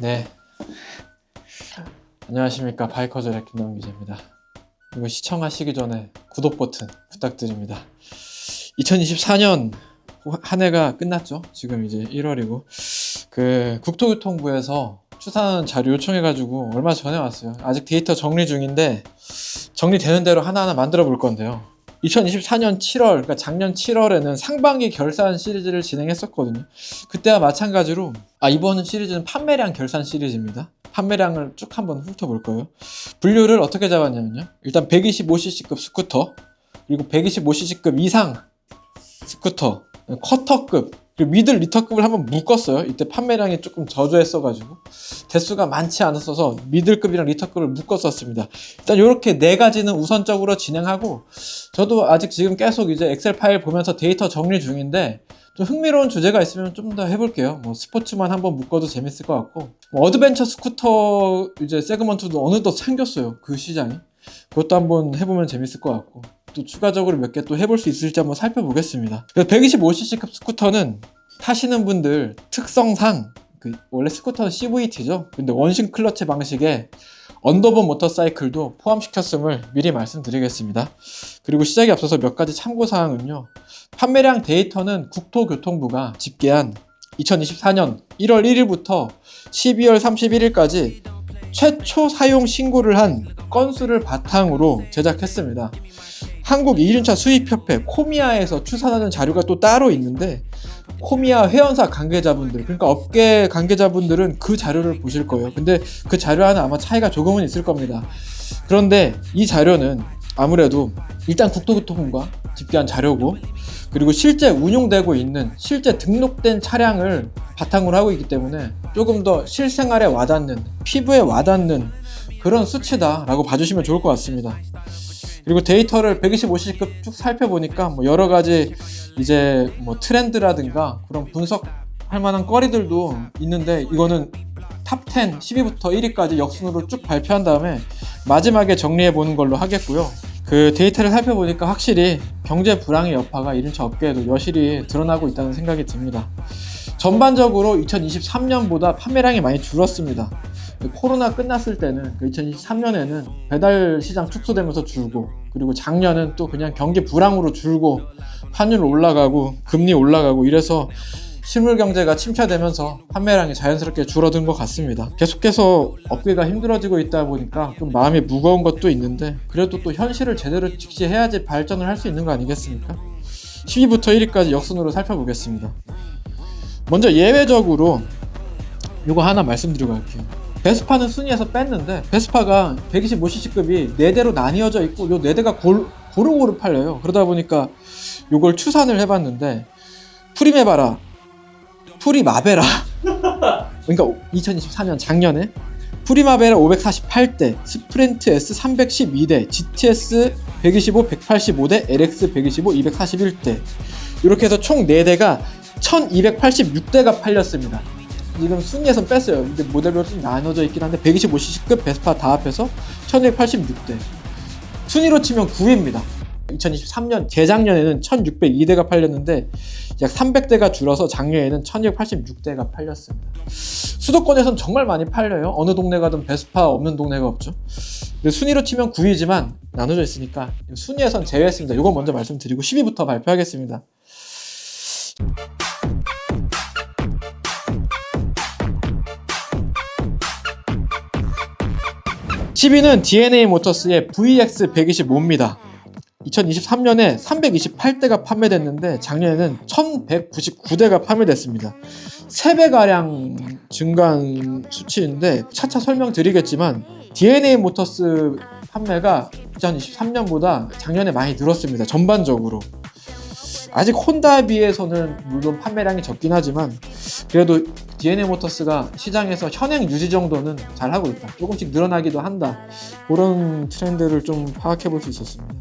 네. 안녕하십니까. 바이커즈 렉킹덤 기자입니다. 이거 시청하시기 전에 구독 버튼 부탁드립니다. 2024년 한 해가 끝났죠. 지금 이제 1월이고. 그 국토교통부에서 추산 자료 요청해가지고 얼마 전에 왔어요. 아직 데이터 정리 중인데 정리되는 대로 하나하나 만들어 볼 건데요. 2024년 7월, 그러니까 작년 7월에는 상반기 결산 시리즈를 진행했었거든요. 그때와 마찬가지로 아 이번 시리즈는 판매량 결산 시리즈입니다. 판매량을 쭉 한번 훑어볼 거예요. 분류를 어떻게 잡았냐면요. 일단 125cc급 스쿠터, 그리고 125cc급 이상 스쿠터, 커터급, 미들 리터급을 한번 묶었어요. 이때 판매량이 조금 저조했어가지고 대수가 많지 않았어서 미들급이랑 리터급을 묶었었습니다. 일단 이렇게 네 가지는 우선적으로 진행하고 저도 아직 지금 계속 이제 엑셀 파일 보면서 데이터 정리 중인데 좀 흥미로운 주제가 있으면 좀 더 해볼게요. 뭐 스포츠만 한번 묶어도 재밌을 것 같고 뭐 어드벤처 스쿠터 이제 세그먼트도 어느덧 생겼어요. 그 시장이 그것도 한번 해보면 재밌을 것 같고 또 추가적으로 몇 개 또 해볼 수 있을지 한번 살펴보겠습니다. 125cc급 스쿠터는 타시는 분들 특성상 그 원래 스쿠터는 CVT죠. 근데 원심 클러치 방식의 언더본 모터사이클도 포함시켰음을 미리 말씀드리겠습니다. 그리고 시작에 앞서서 몇 가지 참고사항은요. 판매량 데이터는 국토교통부가 집계한 2024년 1월 1일부터 12월 31일까지 최초 사용 신고를 한 건수를 바탕으로 제작했습니다. 한국 이륜차 수입협회 코미아에서 추산하는 자료가 또 따로 있는데 코미아 회원사 관계자분들 그러니까 업계 관계자분들은 그 자료를 보실 거예요. 근데 그 자료 하나 아마 차이가 조금은 있을 겁니다. 그런데 이 자료는 아무래도 일단 국토교통부가 집계한 자료고 그리고 실제 운용되고 있는 실제 등록된 차량을 바탕으로 하고 있기 때문에 조금 더 실생활에 와닿는 피부에 와닿는 그런 수치다라고 봐주시면 좋을 것 같습니다. 그리고 데이터를 125cc급 쭉 살펴보니까 뭐 여러 가지 이제 뭐 트렌드라든가 그런 분석할 만한 거리들도 있는데 이거는 탑 10, 10위부터 1위까지 역순으로 쭉 발표한 다음에 마지막에 정리해 보는 걸로 하겠고요. 그 데이터를 살펴보니까 확실히 경제 불황의 여파가 이륜차 업계에도 여실히 드러나고 있다는 생각이 듭니다. 전반적으로 2023년보다 판매량이 많이 줄었습니다. 코로나 끝났을 때는 2023년에는 배달 시장 축소되면서 줄고 그리고 작년은 또 그냥 경기 불황으로 줄고 환율 올라가고 금리 올라가고 이래서 실물 경제가 침체되면서 판매량이 자연스럽게 줄어든 것 같습니다. 계속해서 업계가 힘들어지고 있다 보니까 좀 마음이 무거운 것도 있는데 그래도 또 현실을 제대로 직시해야지 발전을 할 수 있는 거 아니겠습니까? 10위부터 1위까지 역순으로 살펴보겠습니다. 먼저 예외적으로 이거 하나 말씀드리고 갈게요. 베스파는 순위에서 뺐는데 베스파가 125cc급이 4대로 나뉘어져 있고 요 4대가 골, 고루고루 팔려요. 그러다 보니까 요걸 추산을 해봤는데 프리메바라, 프리마베라 그러니까 2024년 작년에 프리마베라 548대, 스프린트 S 312대, GTS 125, 185대, LX 125, 241대 이렇게 해서 총 4대가 1286대가 팔렸습니다. 지금 순위에선 뺐어요. 근데 모델별로 좀 나눠져 있긴 한데 125cc급 베스파 다 합해서 1286대. 순위로 치면 9위입니다. 2023년 재작년에는 1602대가 팔렸는데 약 300대가 줄어서 작년에는 1286대가 팔렸습니다. 수도권에선 정말 많이 팔려요. 어느 동네 가든 베스파 없는 동네가 없죠. 순위로 치면 9위지만 나눠져 있으니까 순위에선 제외했습니다. 이거 먼저 말씀드리고 10위부터 발표하겠습니다. 10위는 DNA 모터스의 VX125입니다. 2023년에 328대가 판매됐는데 작년에는 1199대가 판매됐습니다. 3배가량 증가한 수치인데 차차 설명드리겠지만 DNA 모터스 판매가 2023년보다 작년에 많이 늘었습니다. 전반적으로. 아직 혼다에 비해서는 물론 판매량이 적긴 하지만 그래도 DNA 모터스가 시장에서 현행 유지 정도는 잘 하고 있다. 조금씩 늘어나기도 한다. 그런 트렌드를 좀 파악해 볼 수 있었습니다.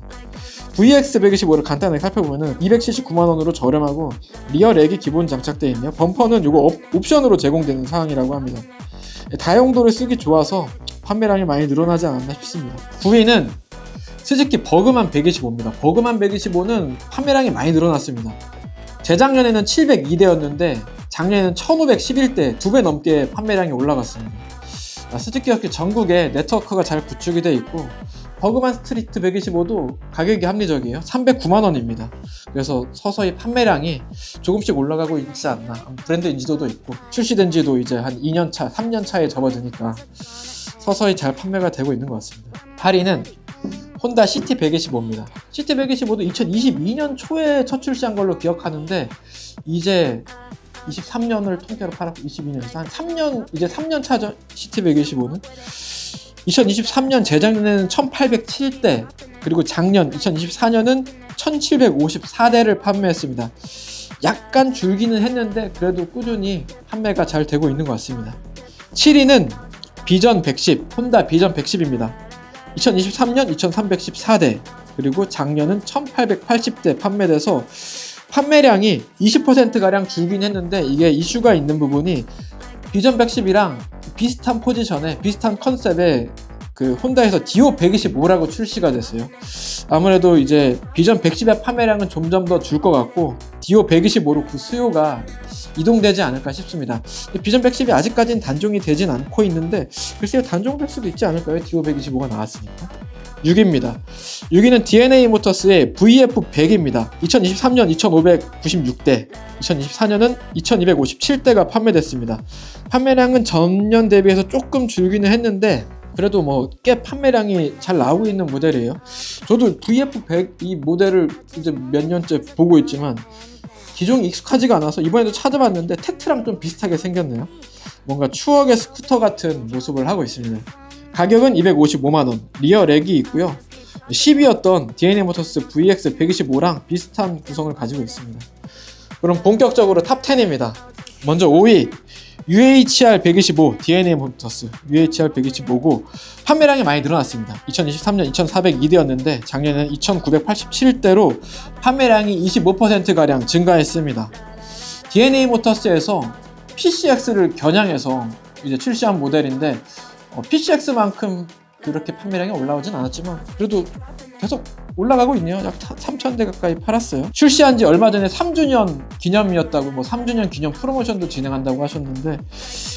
VX125를 간단하게 살펴보면은 279만 원으로 저렴하고 리어 렉이 기본 장착되어 있네요. 범퍼는 이거 옵, 옵션으로 제공되는 사항이라고 합니다. 다용도를 쓰기 좋아서 판매량이 많이 늘어나지 않았나 싶습니다. 9위는 스즈키 버그만 125입니다. 버그만 125는 판매량이 많이 늘어났습니다. 재작년에는 702대였는데 작년에는 1511대 두 배 넘게 판매량이 올라갔습니다. 아, 스즈키 역시 전국에 네트워크가 잘 구축이 돼 있고 버그만 스트리트 125도 가격이 합리적이에요. 309만 원입니다. 그래서 서서히 판매량이 조금씩 올라가고 있지 않나. 브랜드 인지도도 있고 출시된 지도 이제 한 2년 차, 3년 차에 접어드니까 서서히 잘 판매가 되고 있는 것 같습니다. 8위는 혼다 CT 125입니다. CT 125도 2022년 초에 첫 출시한 걸로 기억하는데 이제 23년을 통째로 팔았고 22년에서 한 3년 이제 3년 차죠 CT 125는 2023년 재작년에는 1807대 그리고 작년 2024년은 1754대를 판매했습니다. 약간 줄기는 했는데 그래도 꾸준히 판매가 잘 되고 있는 것 같습니다. 7위는 비전 110 혼다 비전 110입니다. 2023년 2314대 그리고 작년은 1880대 판매돼서 판매량이 20%가량 줄긴 했는데 이게 이슈가 있는 부분이 비전 110이랑 비슷한 포지션에 비슷한 컨셉에 그 혼다에서 디오 125라고 출시가 됐어요. 아무래도 이제 비전 110의 판매량은 점점 더 줄 것 같고 디오 125로 그 수요가 이동되지 않을까 싶습니다. 비전 110이 아직까지는 단종이 되진 않고 있는데 글쎄요 단종될 수도 있지 않을까요? 디오 125가 나왔으니까. 6위입니다. 6위는 DNA 모터스의 VF100입니다. 2023년 2596대, 2024년은 2257대가 판매됐습니다. 판매량은 전년 대비해서 조금 줄기는 했는데 그래도 뭐 꽤 판매량이 잘 나오고 있는 모델이에요. 저도 VF100 이 모델을 이제 몇 년째 보고 있지만 기종이 익숙하지가 않아서 이번에도 찾아봤는데 테트랑 좀 비슷하게 생겼네요. 뭔가 추억의 스쿠터 같은 모습을 하고 있습니다. 가격은 255만원, 리어 렉이 있고요. 10위였던 DNA 모터스 VX 125랑 비슷한 구성을 가지고 있습니다. 그럼 본격적으로 탑 10입니다. 먼저 5위 UHR 125 DNA 모터스 UHR 125고 판매량이 많이 늘어났습니다. 2023년 2402대였는데 작년에는 2987대로 판매량이 25%가량 증가했습니다. DNA 모터스에서 PCX를 겨냥해서 이제 출시한 모델인데 어, PCX만큼 그렇게 판매량이 올라오진 않았지만 그래도 계속 올라가고 있네요. 약 3,000대 가까이 팔았어요. 출시한 지 얼마 전에 3주년 기념이었다고 뭐 3주년 기념 프로모션도 진행한다고 하셨는데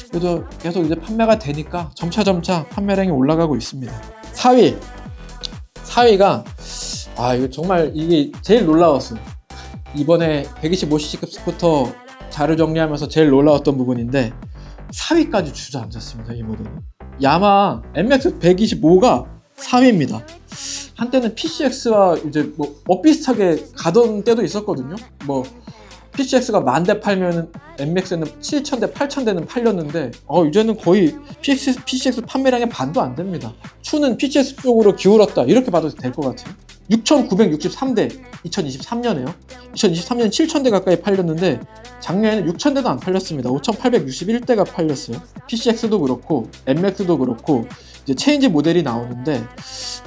그래도 계속 이제 판매가 되니까 점차 점차 판매량이 올라가고 있습니다. 4위 4위가 아 이거 정말 이게 제일 놀라웠어요. 이번에 125cc 급 스쿠터 자료 정리하면서 제일 놀라웠던 부분인데 4위까지 주저앉았습니다. 이 모델은. 야마 MX 125가 3위입니다. 한때는 PCX와 이제 뭐 엇비슷하게 가던 때도 있었거든요. 뭐 PCX가 만 대 팔면은 MX는 7,000대, 8,000대는 팔렸는데 어 이제는 거의 PCX, PCX 판매량의 반도 안 됩니다. 추는 PCX 쪽으로 기울었다 이렇게 봐도 될 것 같아요. 6,963대 2023년에요. 2023년 7,000대 가까이 팔렸는데 작년에는 6,000대도 안 팔렸습니다. 5,861대가 팔렸어요. PCX도 그렇고 MX도 그렇고 이제 체인지 모델이 나오는데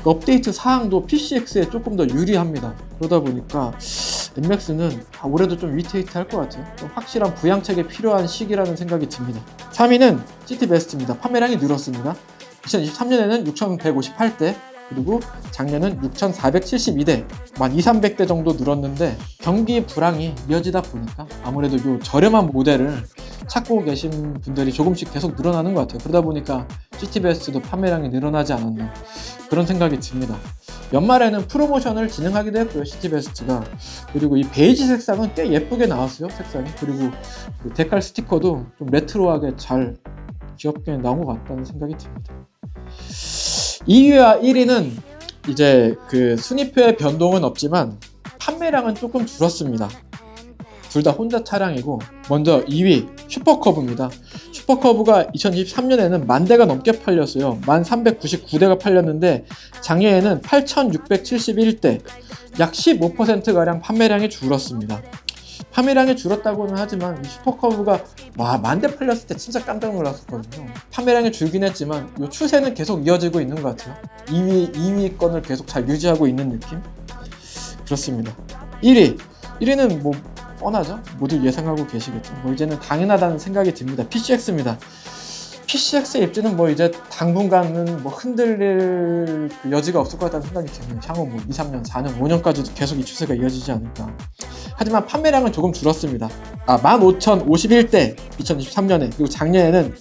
그 업데이트 사항도 PCX에 조금 더 유리합니다. 그러다 보니까 MX는 올해도 좀 위테이트 할것 같아요. 좀 확실한 부양책이 필요한 시기라는 생각이 듭니다. 3위는 시티 베스트입니다. 판매량이 늘었습니다. 2023년에는 6,158대, 그리고 작년은 6,472대, 만 2, 300대 정도 늘었는데 경기 불황이 이어지다 보니까 아무래도 이 저렴한 모델을 찾고 계신 분들이 조금씩 계속 늘어나는 것 같아요. 그러다 보니까 GT베스트도 판매량이 늘어나지 않았나 그런 생각이 듭니다. 연말에는 프로모션을 진행하기도 했고요, 시티 베스트가. 그리고 이 베이지 색상은 꽤 예쁘게 나왔어요, 색상이. 그리고 그 데칼 스티커도 좀 레트로하게 잘 귀엽게 나온 것 같다는 생각이 듭니다. 2위와 1위는 이제 그 순위표의 변동은 없지만 판매량은 조금 줄었습니다. 둘 다 혼자 차량이고 먼저 2위 슈퍼커브입니다. 슈퍼커브가 2023년에는 만 대가 넘게 팔렸어요. 만 399대가 팔렸는데 작년에는 8,671대, 약 15%가량 판매량이 줄었습니다. 판매량이 줄었다고는 하지만 이 슈퍼커브가 와 만대 팔렸을 때 진짜 깜짝 놀랐었거든요. 판매량이 줄긴 했지만 이 추세는 계속 이어지고 있는 것 같아요. 2위 2위권을 계속 잘 유지하고 있는 느낌. 그렇습니다. 1위 1위는 뭐 뻔하죠. 모두 예상하고 계시겠죠. 뭐 이제는 당연하다는 생각이 듭니다. PCX입니다. PCX의 입지는 뭐 이제 당분간은 뭐 흔들릴 그 여지가 없을 것 같다는 생각이 드네요. 향후 뭐 2, 3년, 4년, 5년까지도 계속 이 추세가 이어지지 않을까. 하지만 판매량은 조금 줄었습니다. 아, 15,051대 2023년에 그리고 작년에는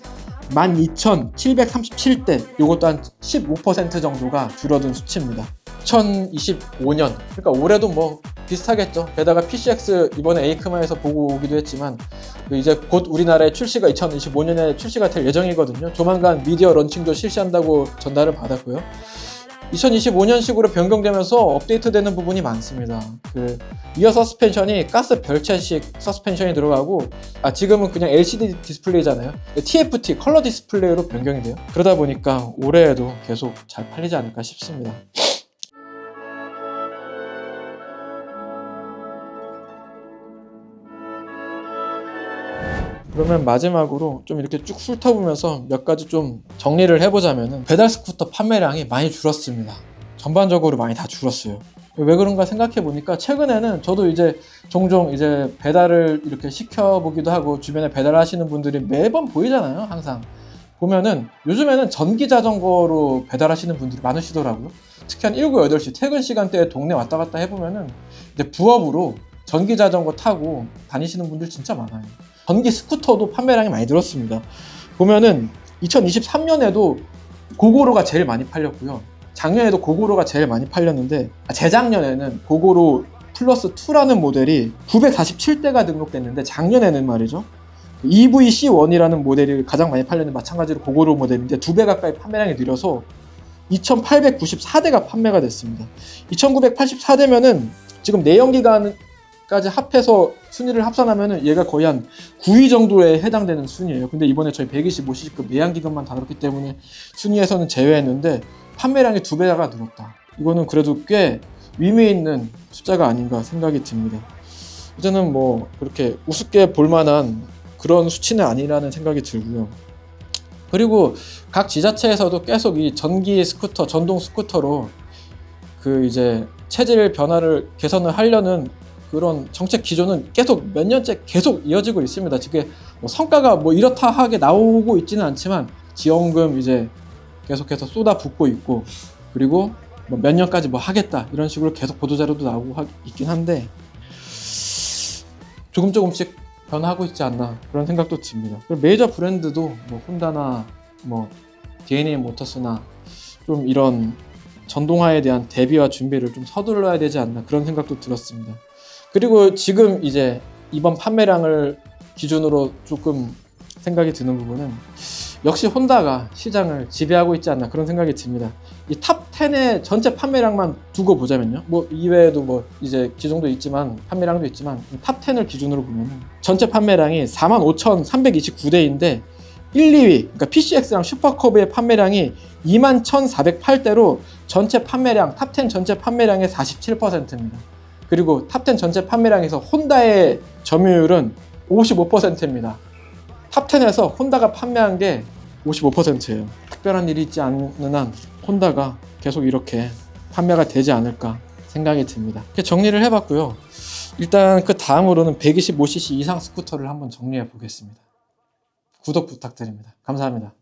12,737대 요것 또한 15% 정도가 줄어든 수치입니다. 2025년 그러니까 올해도 뭐 비슷하겠죠. 게다가 PCX 이번에 에이크마에서 보고 오기도 했지만 그 이제 곧 우리나라에 출시가 2025년에 출시가 될 예정이거든요. 조만간 미디어 런칭도 실시한다고 전달을 받았고요. 2025년식으로 변경되면서 업데이트되는 부분이 많습니다. 그 이어 서스펜션이 가스 별채식 서스펜션이 들어가고 아 지금은 그냥 LCD 디스플레이잖아요. TFT 컬러 디스플레이로 변경이 돼요. 그러다 보니까 올해에도 계속 잘 팔리지 않을까 싶습니다. 그러면 마지막으로 좀 이렇게 쭉 훑어보면서 몇 가지 좀 정리를 해보자면은 배달 스쿠터 판매량이 많이 줄었습니다. 전반적으로 많이 다 줄었어요. 왜 그런가 생각해 보니까 최근에는 저도 이제 종종 이제 배달을 이렇게 시켜보기도 하고 주변에 배달하시는 분들이 매번 보이잖아요. 항상 보면은 요즘에는 전기 자전거로 배달하시는 분들이 많으시더라고요. 특히 한 7, 8시 퇴근 시간대에 동네 왔다 갔다 해보면은 이제 부업으로 전기 자전거 타고 다니시는 분들 진짜 많아요. 전기 스쿠터도 판매량이 많이 늘었습니다. 보면은 2023년에도 고고로가 제일 많이 팔렸고요. 작년에도 고고로가 제일 많이 팔렸는데 아, 재작년에는 고고로 플러스 2라는 모델이 947대가 등록됐는데 작년에는 말이죠. EVC1이라는 모델이 가장 많이 팔렸는데 마찬가지로 고고로 모델인데 두 배 가까이 판매량이 늘어서 2894대가 판매가 됐습니다. 2984대면은 지금 내연기관 까지 합해서 순위를 합산하면은 얘가 거의 한 9위 정도에 해당되는 순위예요. 근데 이번에 저희 125cc급 내연기관만 다뤘기 때문에 순위에서는 제외했는데 판매량이 두 배가 늘었다. 이거는 그래도 꽤 의미 있는 숫자가 아닌가 생각이 듭니다. 이제는 뭐 그렇게 우습게 볼 만한 그런 수치는 아니라는 생각이 들고요. 그리고 각 지자체에서도 계속 이 전기 스쿠터, 전동 스쿠터로 그 이제 체질 변화를 개선을 하려는 그런 정책 기조는 계속 몇 년째 계속 이어지고 있습니다. 지금 뭐 성과가 뭐 이렇다 하게 나오고 있지는 않지만 지원금 이제 계속해서 쏟아붓고 있고 그리고 뭐 몇 년까지 뭐 하겠다 이런 식으로 계속 보도자료도 나오고 하, 있긴 한데 조금 조금씩 변화하고 있지 않나 그런 생각도 듭니다. 메이저 브랜드도 뭐 혼다나 뭐 DNA 모터스나 좀 이런 전동화에 대한 대비와 준비를 좀 서둘러야 되지 않나 그런 생각도 들었습니다. 그리고 지금 이제 이번 판매량을 기준으로 조금 생각이 드는 부분은 역시 혼다가 시장을 지배하고 있지 않나 그런 생각이 듭니다. 이 탑 10의 전체 판매량만 두고 보자면요. 뭐 이외에도 뭐 이제 기종도 있지만 판매량도 있지만 탑 10을 기준으로 보면 전체 판매량이 45,329대인데 1, 2위 그러니까 PCX랑 슈퍼커브의 판매량이 21,408대로 전체 판매량 탑 10 전체 판매량의 47%입니다. 그리고 탑10 전체 판매량에서 혼다의 점유율은 55%입니다. 탑 10에서 혼다가 판매한 게 55%예요. 특별한 일이 있지 않는 한 혼다가 계속 이렇게 판매가 되지 않을까 생각이 듭니다. 이렇게 정리를 해봤고요. 일단 그 다음으로는 125cc 이상 스쿠터를 한번 정리해 보겠습니다. 구독 부탁드립니다. 감사합니다.